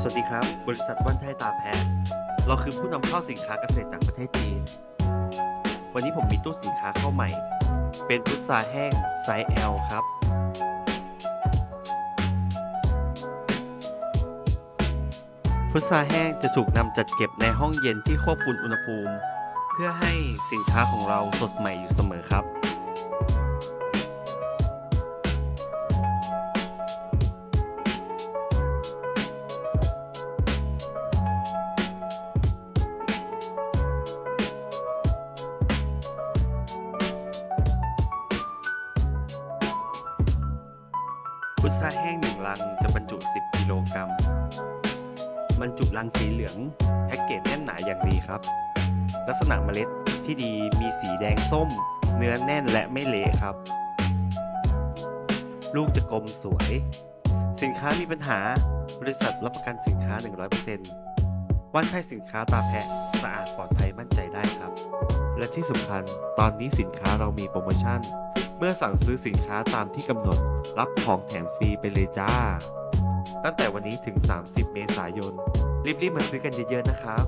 สวัสดีครับ บริษัทวันไทยตาแพะเราคือผู้นำเข้าสินค้าเกษตรจากประเทศจีน วันนี้ผมมีตู้สินค้าเข้าใหม่ เป็นพุทราแห้งไซส์ L ครับ พุทราแห้งจะถูกนำจัดเก็บในห้องเย็นที่ควบคุมอุณหภูมิ เพื่อให้สินค้าของเราสดใหม่อยู่เสมอครับ พุทราแห้งหนึ่งลังจะบรรจุ 10 กิโลกรัม บรรจุลังสีเหลือง แพ็กเกจแน่นหนาอย่างดีครับ ลักษณะเมล็ดที่ดีมีสีแดงส้ม เนื้อแน่นและไม่เละครับ ลูกจะกลมสวย สินค้ามีปัญหา บริษัทรับประกันสินค้า 100%วันไทยสินค้าตาแพะสะอาดปลอดภัยมั่นใจได้ครับ และที่สำคัญตอนนี้สินค้าเรามีโปรโมชั่น เมื่อสั่งซื้อสินค้าตามที่กำหนด รับของแถมฟรีไปเลยจ้า ตั้งแต่วันนี้ถึง 30 เมษายน รีบๆมาซื้อกันเยอะๆนะครับ